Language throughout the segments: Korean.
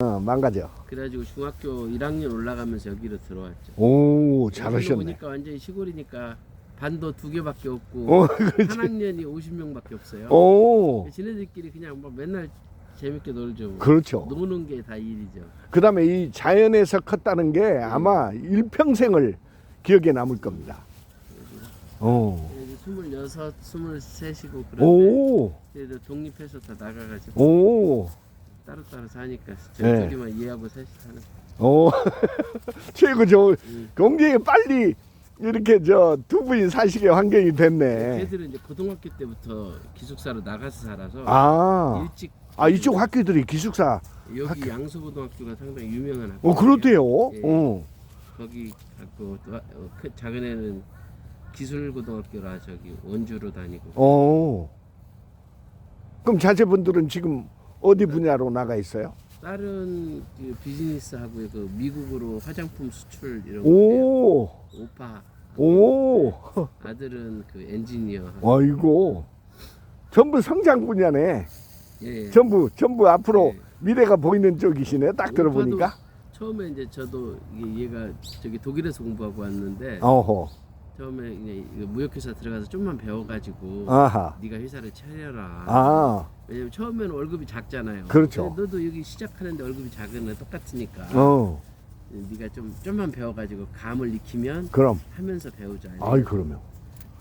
어, 망가져. 그래가지고 중학교 1학년 올라가면서 여기로 들어왔죠. 오, 잘하셨네. 오니까 완전히 시골이니까 반도 두 개밖에 없고 오, 한 학년이 50명밖에 없어요. 오, 지네들끼리 그냥 뭐 맨날 재밌게 놀죠. 그렇죠. 노는 게 다 일이죠. 그 다음에 이 자연에서 컸다는 게 아마 일평생을 기억에 남을 겁니다. 오, 이제 26, 23이고 그런데 오, 그래도 독립해서 다 나가가지고 오, 따로따로 사니까 네. 둘이만 이해하고 셋이 사는 오. 최고 좋은, 음. 굉장히 빨리 이렇게 저 두 분이 사시게 환경이 됐네. 걔들은 이제 고등학교 때부터 기숙사로 나가서 살아서 아, 일찍 아 이쪽 학교들이 기숙사. 여기 학교. 양수고등학교가 상당히 유명한 학교. 어, 그렇대요. 예. 어. 거기 또, 어, 큰 작은 애는 기술고등학교라 저기 원주로 다니고 어. 그럼 자제분들은 지금 어디 분야로 나가 있어요? 다른 그 비즈니스하고 그 미국으로 화장품 수출 이런 거 오, 오빠 오, 아들은 그 엔지니어 하고 아이고. 전부 성장 분야네. 예. 전부, 전부 앞으로 예. 미래가 보이는 쪽이시네. 딱 들어보니까. 처음에 이제 저도 이게 얘가 저기 독일에서 공부하고 왔는데 어허. 처음에 이제 무역회사 들어가서 좀만 배워가지고 아하. 네가 회사를 차려라. 아, 왜냐면 처음에는 월급이 작잖아요. 그렇죠. 너도 여기 시작하는데 월급이 작으면 똑같으니까 어, 네가 좀 좀만 배워가지고 감을 익히면 그럼. 하면서 배우자. 아이, 그러면.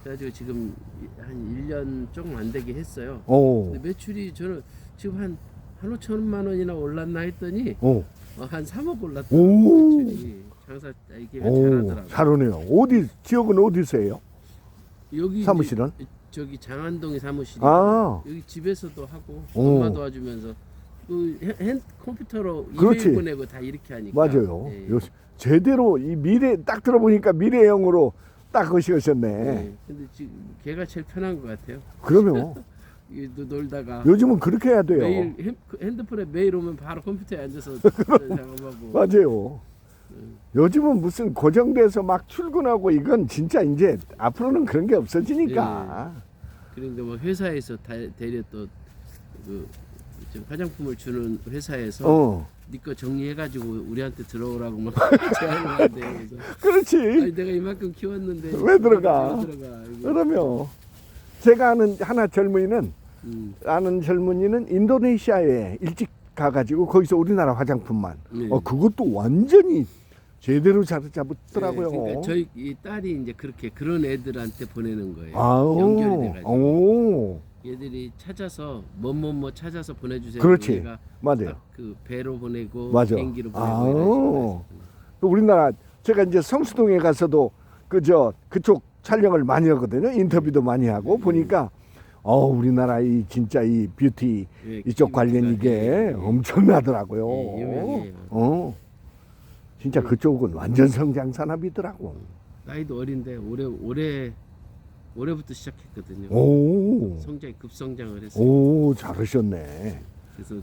그래가지고 지금 한 1년 조금 안 되게 했어요. 오, 근데 매출이 저는 지금 한, 한 5천만 원이나 올랐나 했더니 오, 어, 한 3억 올랐다. 오. 매출이 장사 이게 오, 잘하더라고요. 잘하네요. 어디, 지역은 어디세요? 여기 사무실은? 이제 저기 장안동에 사무실이 아, 여기 집에서도 하고 오. 엄마 도와주면서 그 핸, 핸- 컴퓨터로 그렇지. 이메일 보내고 다 이렇게 하니까 맞아요. 예. 요, 제대로 이 미래, 딱 들어보니까 미래형으로 딱 거시셨네. 예. 근데 지금 걔가 제일 편한 것 같아요. 그러면 이 노- 놀다가 요즘은 그렇게 해야 돼요. 매일 핸, 핸드폰에 메일 오면 바로 컴퓨터에 앉아서 작업하고 맞아요. 요즘은 무슨 고정돼서 막 출근하고 이건 진짜 이제 앞으로는 그런 게 없어지니까. 그런데 뭐 회사에서 다, 대려 또그 화장품을 주는 회사에서 어, 네거 정리해가지고 우리한테 들어오라고 막 제안을. 그래서 그렇지. 아니 내가 이만큼 키웠는데 왜 들어가? 왜 들어가? 그러면 제가 아는 하나 젊은이는 음, 아는 젊은이는 인도네시아에 일찍 가가지고 거기서 우리나라 화장품만. 네. 어 그것도 완전히 제대로 잘 잡았더라고요. 네, 그러니까 저희 이 딸이 이제 그렇게 그런 애들한테 보내는 거예요. 아우, 연결이 돼가지고 오, 얘들이 찾아서 뭐뭐뭐 찾아서 보내주세요. 그렇지. 맞아요. 딱그 배로 보내고 맞아. 비행기로 보내고 아우. 또 우리나라 제가 이제 성수동에 가서도 그저 그쪽 촬영을 많이 하거든요. 인터뷰도 많이 하고 음. 보니까 어 우리나라 이 진짜 이 뷰티 예, 이쪽 관련 이게 예, 예. 엄청나더라고요. 예, 유명해요. 어. 진짜 그쪽은 완전 성장 산업이더라고. 나이도 어린데 올해 올해 올해부터 시작했거든요. 오. 성장이 급성장을 했어요. 오, 잘하셨네. 그래서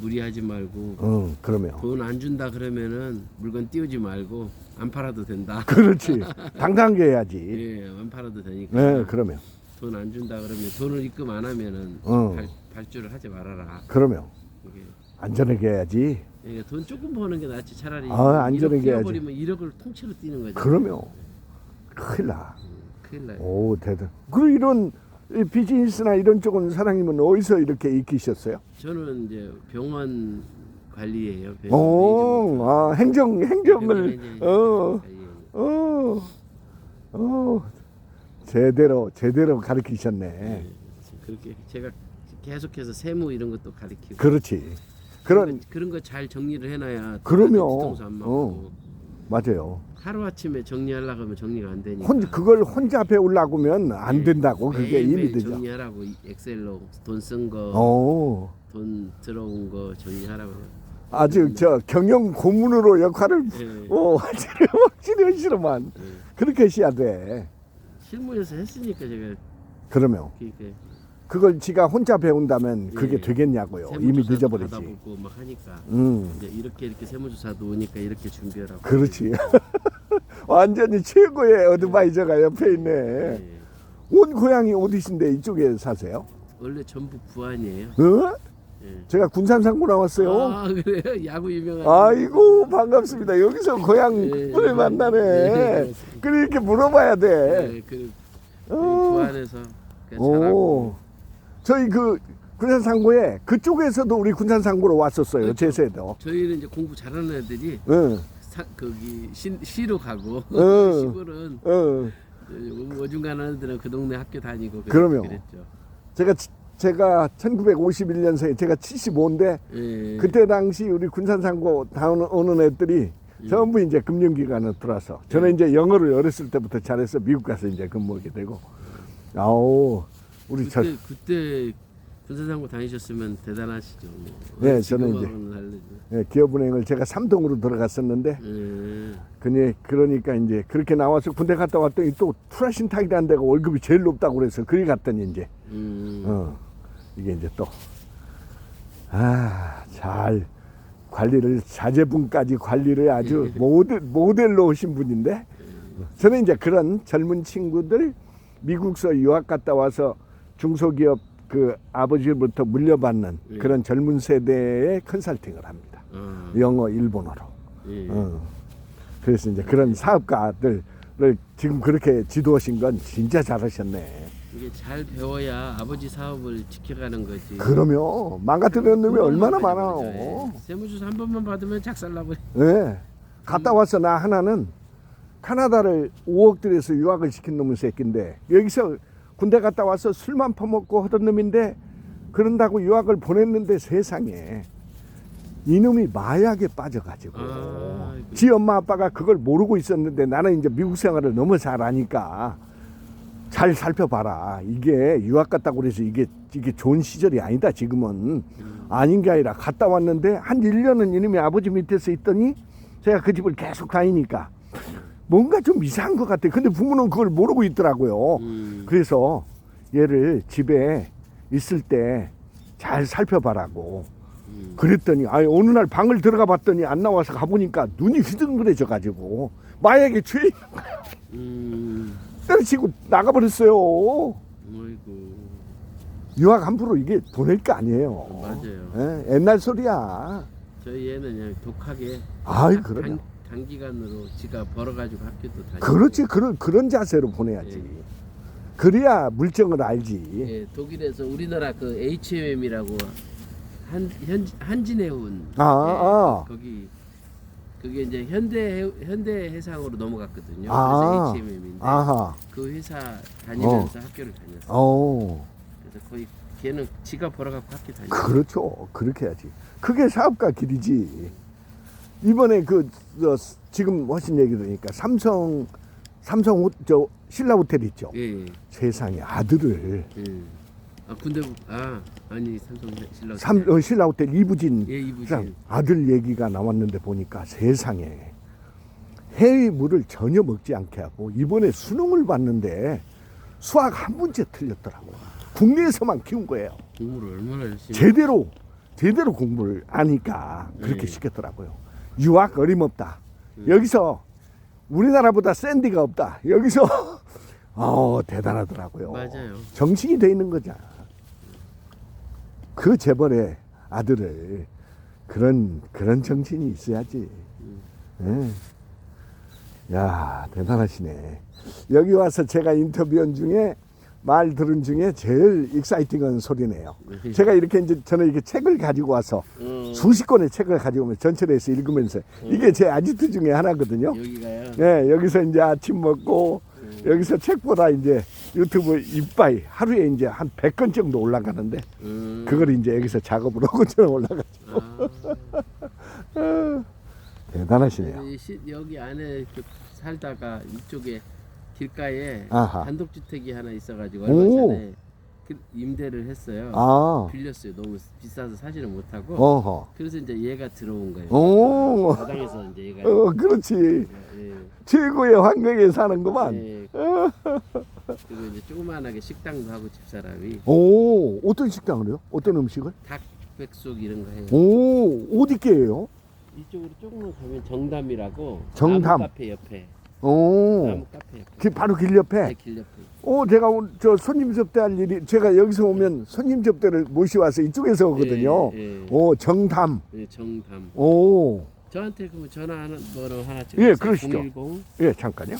무리하지 말고 어, 그러면. 돈 안 준다 그러면은 물건 띄우지 말고 안 팔아도 된다. 그렇지. 당당하게 해야지. 예, 안 팔아도 되니까. 네, 그러면. 돈 안 준다 그러면 돈을 입금 안 하면은 어. 발, 발주를 하지 말아라. 그러면. 이게 안전하게 해야지. 예, 돈 조금 버는 게 낫지 차라리 아, 안전하게 1억 해야지. 버리면 1억을 통째로 뛰는 거죠. 그러면. 큰일 나. 큰일 나요. 오 대단. 그 이런 이 비즈니스나 이런 쪽은 사장님은 어디서 이렇게 익히셨어요? 저는 이제 병원 관리예요. 병원 오, 아 행정 행정을. 어, 예. 어, 어, 제대로 제대로 가르치셨네. 예, 그렇게 제가 계속해서 세무 이런 것도 가르치고 그렇지. 그런 그런 거 잘 정리를 해놔야 뒤통수 안 맞고 어. 맞아요. 하루 아침에 정리하려고 하면 정리가 안 되니까 혼 그걸 혼자 배우려고 하면 안 예. 된다고 그게 매일매일 들죠. 정리하라고 이 엑셀로 돈 쓴 거, 오, 돈 들어온 거 정리하라고. 아주 저 경영 고문으로 역할을 예. 오 확실히 확실히 하시로만 예. 그렇게 하셔야 돼. 실무에서 했으니까 제가 그러면 그렇게 그걸 지가 혼자 배운다면 그게 예. 되겠냐고요. 이미 세무조사도 늦어버리지. 받아보고 막 하니까 음, 이제 이렇게 이렇게 세무조사도 오니까 이렇게 준비하라고. 그렇지. 완전히 최고의 어드바이저가 옆에 있네. 예. 온 고향이 어디신데 이쪽에 사세요? 원래 전북 부안이에요. 어? 예. 제가 군산상고 나왔어요. 아 그래요? 야구 유명한. 아이고 반갑습니다. 여기서 예, 고향을 만나네. 예, 그래 이렇게 물어봐야 돼. 예, 그, 그 어. 부안에서 그 오, 잘하고. 저희 그 군산상고에 그쪽에서도 우리 군산상고로 왔었어요. 그렇죠. 제 세도. 저희는 이제 공부 잘하는 애들이 응, 사, 거기 시, 시로 가고 어. 시골은 응. 어, 어중간한 애들은 그 동네 학교 다니고. 그랬죠. 제가 치- 제가 1951년생에 제가 75인데 예. 그때 당시 우리 군산상고 다오는 오는 애들이 음. 전부 이제 금융기관에 들어와서 저는 이제 영어를 어렸을 때부터 잘해서 미국 가서 이제 근무하게 되고 아우 우리 저 그때 그때 군사상고 다니셨으면 대단하시죠. 뭐. 네, 저는 이제- 지금하고는 다르죠. 예, 기업은행을 제가 삼동으로 들어갔었는데 예. 그니 그러니까 이제 그렇게 나와서 군대 갔다 왔더니 또 투라신탁이라는 데가 월급이 제일 높다고 그래서 거기 갔더니 이제 음. 어 이게 이제 또 아 잘 관리를 자제분까지 관리를 아주 모델 모델로 오신 분인데 저는 이제 그런 젊은 친구들 미국서 유학 갔다 와서 중소기업 그 아버지로부터 물려받는 예. 그런 젊은 세대의 컨설팅을 합니다. 아, 영어, 일본어로. 예. 어. 그래서 이제 그런 사업가들을 지금 그렇게 지도하신 건 진짜 잘하셨네. 이게 잘 배워야 아버지 사업을 지켜가는 거지. 그러면 망가뜨리는 놈이 얼마나 많아요. 예. 세무조사 한 번만 받으면 작살나버려. 예. 갔다 와서 나 하나는 카나다를 5억 들여서 유학을 시킨 놈의 새끼인데 여기서 군대 갔다 와서 술만 퍼먹고 하던 놈인데 그런다고 유학을 보냈는데 세상에. 이놈이 마약에 빠져가지고. 아. 지 엄마 아빠가 그걸 모르고 있었는데 나는 이제 미국 생활을 너무 잘 아니까 잘 살펴봐라. 이게 유학 갔다고 그래서 이게 이게 좋은 시절이 아니다 지금은. 아닌 게 아니라 갔다 왔는데 한 1년은 이놈이 아버지 밑에서 있더니 제가 그 집을 계속 다니니까 뭔가 좀 이상한 것 같아 근데 부모는 그걸 모르고 있더라고요 음. 그래서 얘를 집에 있을 때 잘 살펴봐라고 음. 그랬더니 아니 어느 날 방을 들어가 봤더니 안 나와서 가보니까 눈이 휘둥그레져 가지고 마약에 취해 음. 때려치고 나가버렸어요 어이구. 유학 함부로 이게 보낼 거 아니에요 맞아요. 예, 옛날 소리야 저희 애는 그냥 독하게 아이 단, 그러냐 단기간으로 지가 벌어가지고 학교도 다니고. 그렇지 그런 그런 자세로 보내야지 예. 그래야 물정을 알지 예, 독일에서 우리나라 그 HMM이라고 한 현, 한진해운 아, 아. 거기 그게 이제 현대 현대 해상으로 넘어갔거든요. 아. 그래서 HMM인데 아하 그 회사 다니면서 학교를 다녔어. 어 그래서 거의 걔는 지가 벌어갖고 학교 다녔어. 그렇죠 그렇게 해야지 그게 사업가 길이지 이번에 그 저, 지금 하신 얘기 들으니까 삼성 삼성 호, 저 신라 호텔 있죠 예, 예. 세상에 아들을 예. 아 군대 아 아니 삼성 신라 삼 어, 신라 호텔 이부진 예참 이부진 아들 얘기가 나왔는데 보니까 세상에 해외 물을 전혀 먹지 않게 하고 이번에 수능을 봤는데 수학 한 문제 틀렸더라고. 국내에서만 키운 거예요. 공부를 얼마나 열심히 제대로 제대로 공부를 아니까 그렇게 네. 시켰더라고요. 유학 어림없다. 여기서 우리나라보다 샌디가 없다. 여기서 어 대단하더라고요. 맞아요. 정신이 돼 있는 거잖아. 그 재벌의 아들을 그런 그런 정신이 있어야지. 예. 야 대단하시네. 여기 와서 제가 인터뷰한 중에 말 들은 중에 제일 익사이팅한 소리네요. 네. 제가 이렇게 이제 저는 이렇게 책을 가지고 와서 어, 수십 권의 책을 가지고 오면 전철에 서 읽으면서 이게 제 아지트 중에 하나거든요. 여기가요. 네, 여기서 이제 아침 먹고 여기서 책 보다 이제 유튜브 이빠이 하루에 이제 한 100건 정도 올라가는데 음. 그걸 이제 여기서 작업을 하고 저는 올라가. 아, 대단하시네요. 이 시- 여기 안에 그 살다가 이쪽에 길가에 아하. 단독주택이 하나 있어가지고 오. 얼마 전에 그 임대를 했어요. 아, 빌렸어요. 너무 비싸서 사지를 못하고. 어허. 그래서 이제 얘가 들어온 거예요. 오, 마당에서 이제 얘가. 어, 그렇지. 예, 최고의 환경에 사는구만. 예. 그리고 이제 조그만하게 식당도 하고 집사람이 오, 어떤 식당을 해요? 어떤 음식을? 닭 백숙 이런 거 해요. 오, 어디께예요? 이쪽으로 조금만 가면 정담이라고 정담. 카페 옆에 오. 나무 카페 옆에. 길 바로 길 옆에. 네, 길 옆에. 오, 제가 오늘 저 손님 접대할 일이 제가 여기서 오면 손님 접대를 모시와서 이쪽에서 오거든요. 예, 예. 오, 정담. 예, 정담. 오. 저한테 그러면 전화 하나 번호 하나 예, 찍어주세요. 그러시죠. 010 예, 잠깐요.